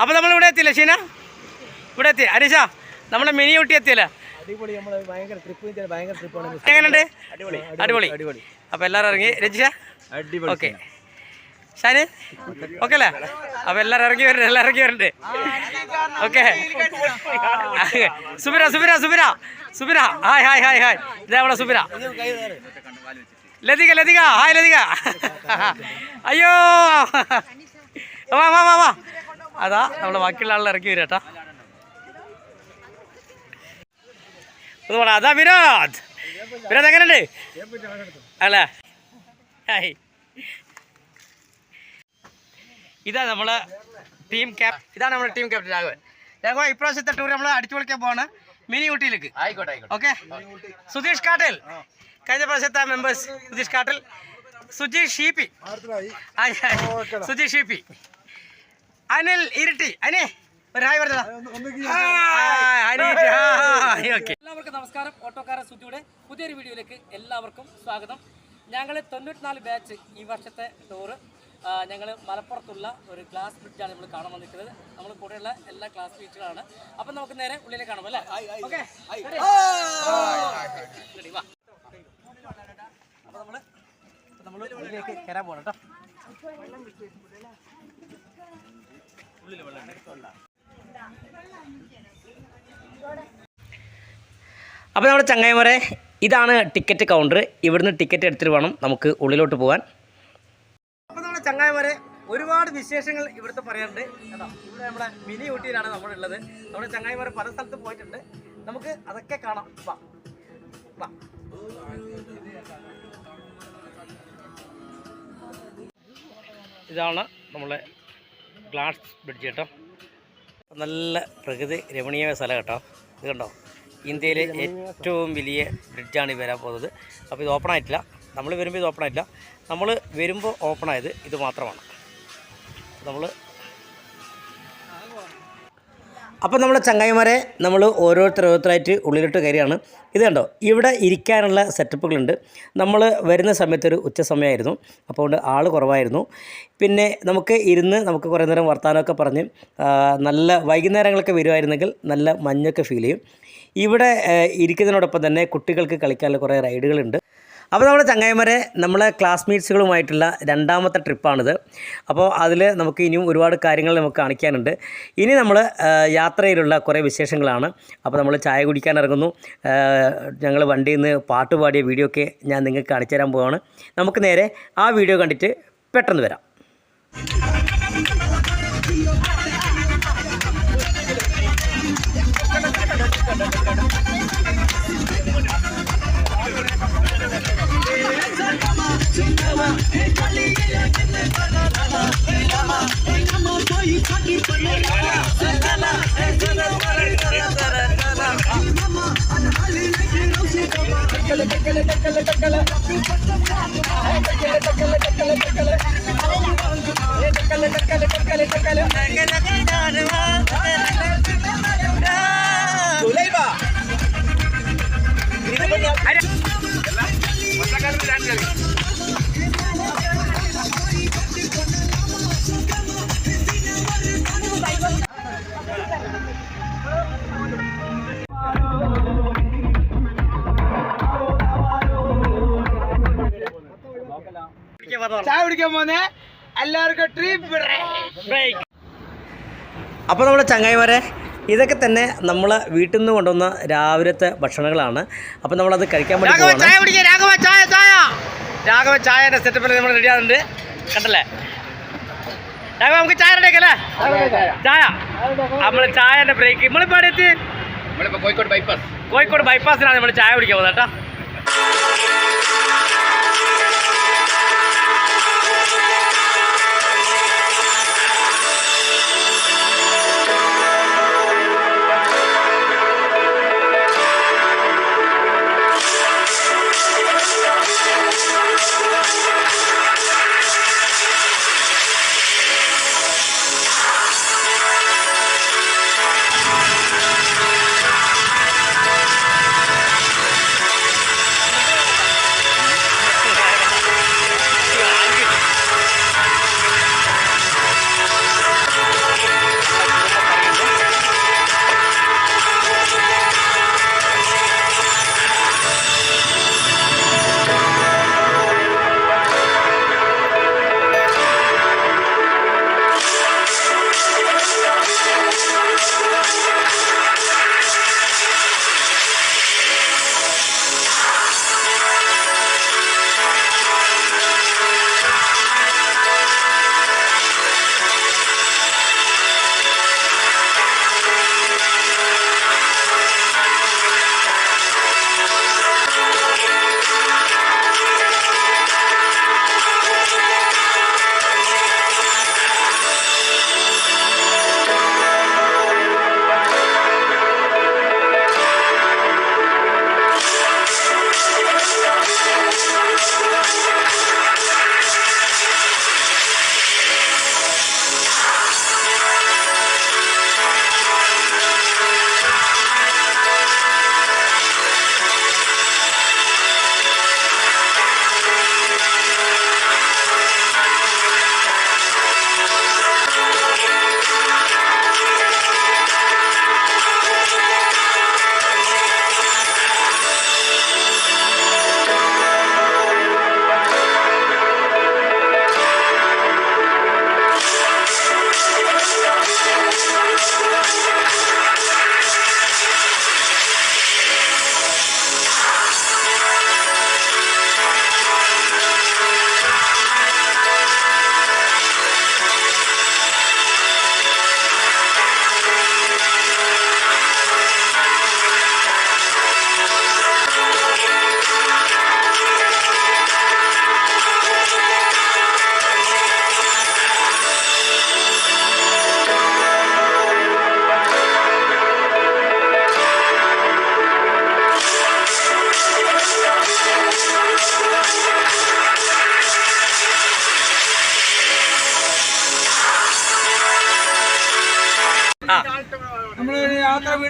അപ്പോൾ നമ്മൾ ഇവിടെ എത്തിയില്ലേ ഷീന? ഇവിടെ എത്തി. അരീഷ നമ്മുടെ മിനി കുട്ടി എത്തിയല്ലേ? എങ്ങനെയുണ്ട്? അടിപൊളി. അടിപൊളി. അടിപൊളി. അപ്പോൾ എല്ലാവരും ഇറങ്ങി. രജിഷ? അടിപൊളി. ഓക്കെ. ഷാന്? ഓക്കെ അല്ലേ? അപ്പോൾ എല്ലാവരും ഇറങ്ങി വരണ്ട് എല്ലാവരും ഇറങ്ങി വരണ്ട്. Okay. Subira Subira Subira. Subira hi hi hi hi. ഇതാ അവിടെ സുബിര. ലതിക ലതിക. ഹായ് ലതിക. അയ്യോ. വാ വാ വാ വാ. അതാ നമ്മുടെ ബാക്കിയുള്ള ആളിൽ ഇറക്കി വരാട്ടാ ഒന്ന്. അതാ വിനോദ്. വിനോദ് എങ്ങനെയുണ്ട്? അല്ല? ഹായ്. ഇതാ നമ്മളെ ടീം ക്യാപ് ഇതാണ് നമ്മുടെ ടീം ക്യാപ്റ്റൻ രാഘവൻ. രാഘവ ഇപ്രാവശ്യത്തെ ടൂർ നമ്മൾ അടിച്ചു പൊളിക്കാൻ പോവാണ്. മിനി ഊട്ടിയിലേക്ക്. ഓക്കെ സുധീഷ് കാട്ടൽ. കഴിഞ്ഞ പ്രാവശ്യത്തെ മെമ്പേഴ്സ് സുധീഷ് കാട്ടൽ. സുജീഷ് ഷീപ്പി. സുജീഷ് ഷീപ്പി. അനിൽ ഇരിട്ടി. അനി ഒരു ഹായ് പറഞ്ഞതാ എല്ലാവർക്കും നമസ്കാരം. ഓട്ടോക്കാരൻ സുറ്റിയുടെ പുതിയൊരു വീഡിയോയിലേക്ക് എല്ലാവർക്കും സ്വാഗതം. ഞങ്ങൾ തൊണ്ണൂറ്റിനാല് ബാച്ച് ഈ വർഷത്തെ ടൂറ് ഞങ്ങൾ മലപ്പുറത്തുള്ള ഒരു ക്ലാസ് ബ്രിഡ്ജാണ് നമ്മൾ കാണാൻ വന്നിട്ടുള്ളത് നമ്മൾ കൂടെയുള്ള എല്ലാ ക്ലാസ് ബ്രിഡ്ജുകളാണ് അപ്പം നമുക്ക് നേരെ ഉള്ളിലേക്ക് കാണാം അല്ലേ? ഓക്കെ. വാ. അപ്പോൾ നമ്മൾ നമ്മൾ ഉള്ളിലേക്ക് കയറാൻ പോകണം കേട്ടോ. അപ്പോൾ നമ്മുടെ ചങ്ങായിമാരെ ഇതാണ് ടിക്കറ്റ് കൗണ്ടർ ഇവിടുന്ന് ടിക്കറ്റ് എടുത്തിട്ട് വേണം നമുക്ക് ഉള്ളിലോട്ട് പോകാൻ. അപ്പോൾ നമ്മുടെ ചങ്ങായിമാരെ ഒരുപാട് വിശേഷങ്ങൾ ഇവിടുത്തെ പറയാനുണ്ട്. കേട്ടോ ഇവിടെ നമ്മുടെ മിനി ഊട്ടിയിലാണ് ഉള്ളത്. നമ്മുടെ ചങ്ങായിമാരെ പല സ്ഥലത്ത് പോയിട്ടുണ്ട്. നമുക്ക് അതൊക്കെ കാണാം. വാ വാ. ഇതാണ് നമ്മളെ ഗ്ലാസ് ബ്രിഡ്ജ് കേട്ടോ നല്ല പ്രകൃതി രമണീയമായ സ്ഥലം കേട്ടോ. ഇത് കണ്ടോ? ഇന്ത്യയിലെ ഏറ്റവും വലിയ ബ്രിഡ്ജാണ് ഈ വരാൻ പോകുന്നത്. അപ്പോൾ ഇത് ഓപ്പൺ ആയിട്ടില്ല. നമ്മൾ വരുമ്പോൾ ഇത് ഓപ്പൺ ആയിട്ടില്ല. നമ്മൾ വരുമ്പോൾ ഓപ്പൺ ആയത് ഇത് മാത്രമാണ്. നമ്മൾ അപ്പോൾ നമ്മൾ ചങ്ങായിമാരെ നമ്മൾ ഓരോരുത്തർ ഓരോരുത്തരായിട്ട് ഉള്ളിലിട്ട് കയറിയാണ്. ഇത് കണ്ടോ? ഇവിടെ ഇരിക്കാനുള്ള സെറ്റപ്പുകളുണ്ട്. നമ്മൾ വരുന്ന സമയത്തൊരു ഉച്ച സമയമായിരുന്നു. അപ്പോൾ ആൾ കുറവായിരുന്നു. പിന്നെ നമുക്ക് ഇരുന്ന് നമുക്ക് കുറേ നേരം വർത്തമാനമൊക്കെ പറഞ്ഞ് നല്ല വൈകുന്നേരങ്ങളൊക്കെ വരുമായിരുന്നെങ്കിൽ നല്ല മഞ്ഞൊക്കെ ഫീൽ ചെയ്യും. ഇവിടെ ഇരിക്കുന്നതിനോടൊപ്പം തന്നെ കുട്ടികൾക്ക് കളിക്കാനുള്ള കുറേ റൈഡുകളുണ്ട്. അപ്പോൾ നമ്മുടെ ചങ്ങായിമാരെ നമ്മളെ ക്ലാസ്മേറ്റ്സുകളുമായിട്ടുള്ള രണ്ടാമത്തെ ട്രിപ്പാണിത്. അപ്പോൾ അതിൽ നമുക്ക് ഇനിയും ഒരുപാട് കാര്യങ്ങൾ നമുക്ക് കാണിക്കാനുണ്ട്. ഇനി നമ്മൾ യാത്രയിലുള്ള കുറേ വിശേഷങ്ങളാണ്. അപ്പോൾ നമ്മൾ ചായ കുടിക്കാൻ ഇറങ്ങുന്നു. ഞങ്ങൾ വണ്ടിയിൽ നിന്ന് പാട്ട് പാടിയ വീഡിയോ ഒക്കെ ഞാൻ നിങ്ങൾക്ക് കാണിച്ചു തരാൻ പോവാണ്. നമുക്ക് നേരെ ആ വീഡിയോ കണ്ടിട്ട് പെട്ടെന്ന് വരാം. Ada. Masakan dan kali. ചായ കുടിക്കാൻ പോന്നെ? എല്ലാവർക്കും ട്രിപ്പ് അപ്പോൾ നമ്മുടെ ചങ്ങായിമാരെ ഇതൊക്കെ തന്നെ നമ്മൾ വീട്ടിൽ നിന്ന് കൊണ്ടുവന്ന രാവിലത്തെ ഭക്ഷണങ്ങളാണ്. അപ്പോൾ നമ്മളത് കഴിക്കാൻ വേണ്ടി രാഘവ ചായ കുടിക്കുക രാഘവ ചായ ചായ. രാഘവൻ ചായയുടെ സെറ്റപ്പിൽ നമ്മൾ റെഡി ആകുന്നുണ്ട് കണ്ടല്ലേ? രാഘവ നമുക്ക് ചായ റെഡിയാക്കല്ലേ ചായ. നമ്മൾ ചായന്റെ ബ്രേക്ക് നമ്മളിപ്പോൾ എവിടെ എത്തി? കോഴിക്കോട് ബൈപ്പാസ് കോഴിക്കോട് ബൈപ്പാസിനാണ് നമ്മൾ ചായ കുടിക്കാൻ പോകുന്നത് കേട്ടോ.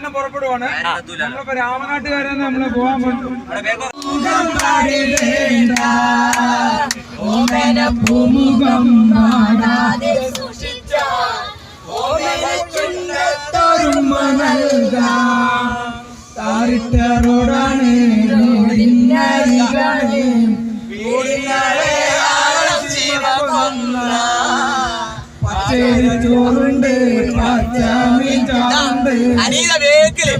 വീണ്ടും പുറപ്പെടുവാണ്. നമ്മളിപ്പോ രാമനാട്ടുകാരെ നമ്മൾ പോവാൻ പറ്റും റോഡാണ് ചോറുണ്ട് പച്ചാമീൻ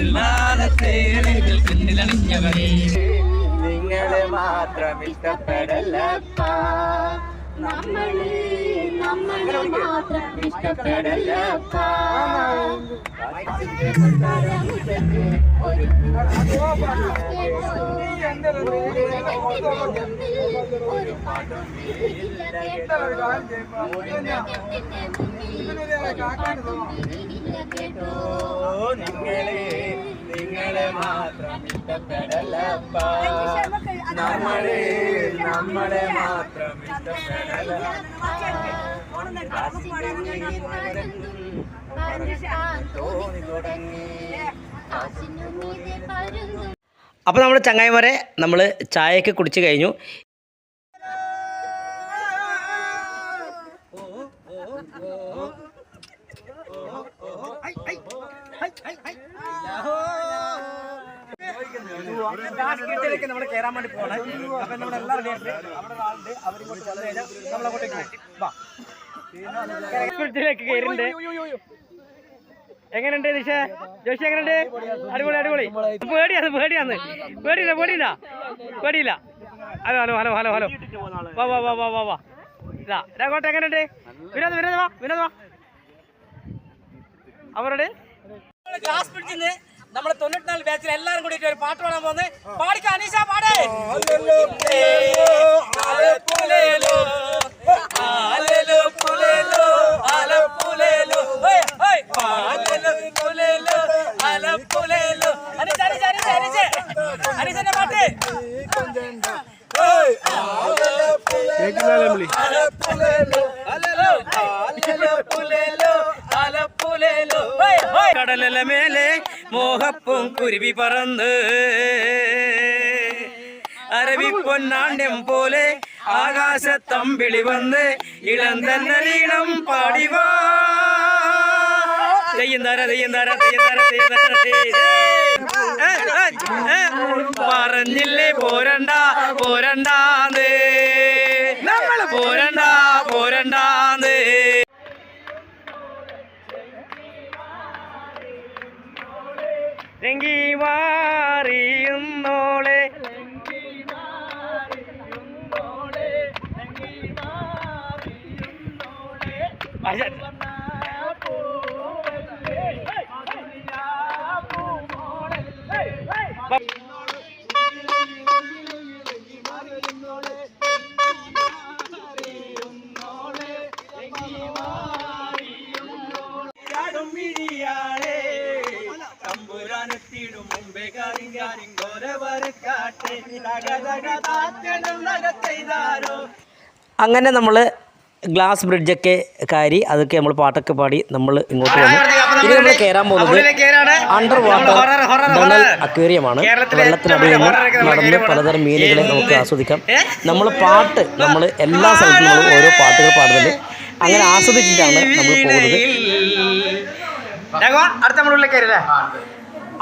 കണ്ണിലറിഞ്ഞവരെ കണ്ണിലറിഞ്ഞവരെ നിങ്ങളെ മാത്രം ഇഷ്ടപ്പെടല്ലപ്പ നമ്മൾ നമ്മളെ മാത്രം ഇഷ്ടപ്പെടല്ലപ്പ ഒരു കേട്ടോ നിങ്ങളെ നിങ്ങളെ മാത്രം ഇഷ്ടപ്പെടലപ്പ നമ്മളെ നമ്മളെ മാത്രം തോന്നി തുടങ്ങി അപ്പോൾ നമ്മൾ ചങ്ങായിമാരെ നമ്മൾ ചായയൊക്കെ കുടിച്ച് കഴിഞ്ഞു. നമ്മൾ കയറാൻ വേണ്ടി പോകണം അപ്പൊ നമ്മുടെ എല്ലാ റെഡി ആയിട്ട് അവിടെ ഒരാളുണ്ട് അവരിങ്ങോട്ട് വന്നു കഴിഞ്ഞാൽ നമ്മളങ്ങോട്ടേക്ക് കയറിണ്ട് എങ്ങനെയുണ്ട് നിഷ? ജോഷി എങ്ങനെയുണ്ട്? അടിപൊളി അടിപൊളി. പേടിയാണ് പേടിയാന്ന് പേടിയില്ല പേടിയില്ല. പേടിയില്ല. Hello hello hello hello hello. വാ വാ വാ വാ വാ വാ. ഇതാ രാഘോട്ടെ എങ്ങനെയുണ്ട്? വിനോദ് വിനോദ് വാ വിനോദ് വാ. അവരുടെ ക്ലാസ് പിടിച്ചിന്ന് നമ്മളെ തൊണ്ണൂറ്റിനാല് ബാച്ചിൽ എല്ലാരും കൂടി ഒരു പാട്ട് പാടാൻ പോകുന്നത് പാടിക്ക അനീഷ പാടേ. ആലപ്പുലേലോ, ആലലോ കടലല മേലെ മോഹപ്പും കുരുവി പറന്ന്. അരവി പൊന്നാണ്യം പോലെ ആകാശത്തമ്പിളി വന്ന് ഇളം തന്നലീണം പാടിവാ. തെയ്യം തര തെയ്യം തര തെയ്യം തര തെയ്യം തര പറഞ്ഞില്ലേ പോരണ്ട. അങ്ങനെ നമ്മൾ ഗ്ലാസ് ബ്രിഡ്ജൊക്കെ കാരി അതൊക്കെ നമ്മൾ പാട്ടൊക്കെ പാടി നമ്മൾ ഇങ്ങോട്ട് വന്നു. ഇനി നമ്മൾ കയറാൻ പോകുന്നത് അണ്ടർ വാട്ടർ മണൽ അക്വേറിയമാണ് വെള്ളത്തിനടിയിൽ നിന്ന് നടന്ന് പലതരം മീനുകളെ നമുക്ക് ആസ്വദിക്കാം. നമ്മൾ പാട്ട് നമ്മൾ എല്ലാ സ്ഥലത്തും നമ്മൾ ഓരോ പാട്ടുകൾ പാടുന്നുണ്ട്. അങ്ങനെ ആസ്വദിച്ചിട്ടാണ് നമ്മൾ പോകുന്നത്. അടുത്ത നമ്മൾ ഉള്ളിലേക്ക് കയറില്ലേ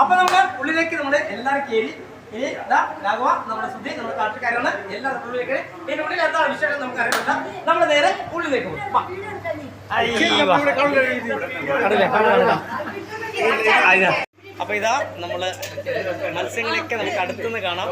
അപ്പൊ നമ്മൾ ഉള്ളിലേക്ക് നമ്മൾ എല്ലാവരും കയറി ഇനി ദാ രാഘവ നമ്മുടെ സുധി നമ്മുടെ കാട്ടുകാരാണ് എല്ലാ ഉള്ളിലേക്ക്. ഇതിന്റെ ഉള്ളിൽ എന്താ വിശേഷം നമുക്ക് അറിയില്ല നമ്മൾ നേരെ ഉള്ളിലേക്ക് പോകും. അപ്പൊ ഇതാ നമ്മൾ മത്സ്യങ്ങളൊക്കെ നമുക്ക് അടുത്തുനിന്ന് കാണാം.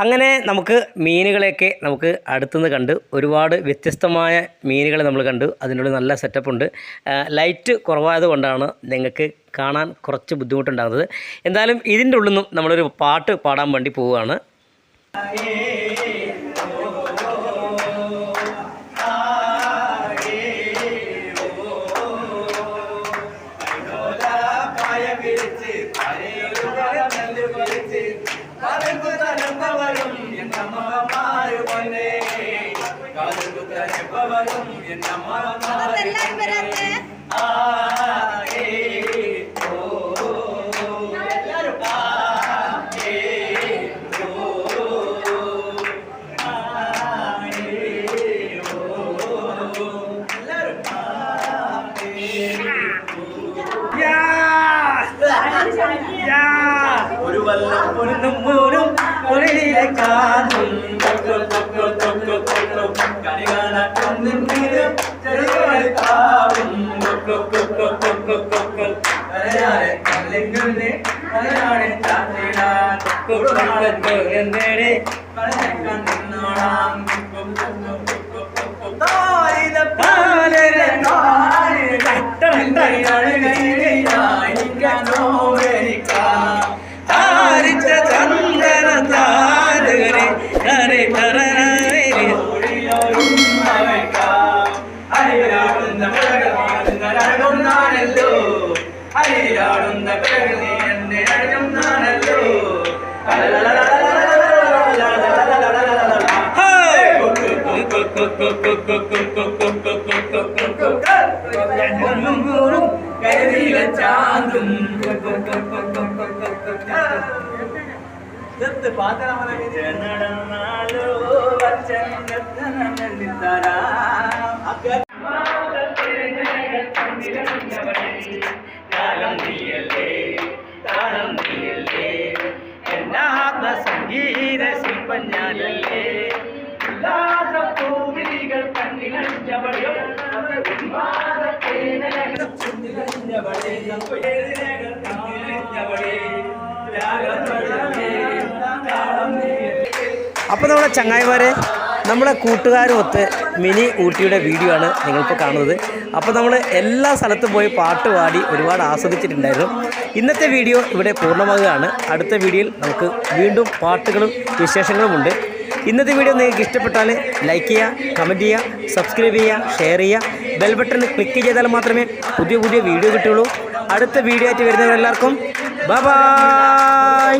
അങ്ങനെ നമുക്ക് മീനുകളെയൊക്കെ നമുക്ക് അടുത്തുനിന്ന് കണ്ട് ഒരുപാട് വ്യത്യസ്തമായ മീനുകളെ നമ്മൾ കണ്ടു. അതിനുള്ള നല്ല സെറ്റപ്പ് ഉണ്ട്. ലൈറ്റ് കുറവായതുകൊണ്ടാണ് നിങ്ങൾക്ക് കാണാൻ കുറച്ച് ബുദ്ധിമുട്ടുണ്ടാകുന്നത്. എന്തായാലും ഇതിന്റെ ഉള്ളിൽ നിന്നും നമ്മളൊരു പാട്ട് പാടാൻ വേണ്ടി പോവുകയാണ്. കല്ലിങ്ങനെ കല്ലാണ് ചാത്തിടാൻ കുറുനാടൻ നിന്നോടാം കരുതിയില ചാന്തും നടന്നാലോ കാലം നീയല്ലേ താളം നീയല്ലേ എന്നാത്മ സംഗീത ശില്പം ഞാനല്ലേ ഉല്ലാസപ്പൂവിളികൾ കണ്ണിലഞ്ഞവളോ അപ്പോൾ നമ്മുടെ ചങ്ങായിമാരെ നമ്മുടെ കൂട്ടുകാരുമൊത്ത് മിനി ഊട്ടിയുടെ വീഡിയോ ആണ് നിങ്ങളിപ്പോൾ കാണുന്നത്. അപ്പോൾ നമ്മൾ എല്ലാ സ്ഥലത്തും പോയി പാട്ട് പാടി ഒരുപാട് ആസ്വദിച്ചിട്ടുണ്ടായിരുന്നു. ഇന്നത്തെ വീഡിയോ ഇവിടെ പൂർണമാകുകയാണ് അടുത്ത വീഡിയോയിൽ നമുക്ക് വീണ്ടും പാട്ടുകളും വിശേഷങ്ങളുമുണ്ട്. ഇന്നത്തെ വീഡിയോ നിങ്ങൾക്ക് ഇഷ്ടപ്പെട്ടാൽ ലൈക്ക് ചെയ്യുക കമന്റ് ചെയ്യുക സബ്സ്ക്രൈബ് ചെയ്യുക ഷെയർ ചെയ്യുക. ബെൽ ബട്ടൺ ക്ലിക്ക് ചെയ്താൽ മാത്രമേ പുതിയ പുതിയ വീഡിയോ കിട്ടുള്ളൂ അടുത്ത വീഡിയോ ആയിട്ട് വരുന്നവരെല്ലാവർക്കും ബൈ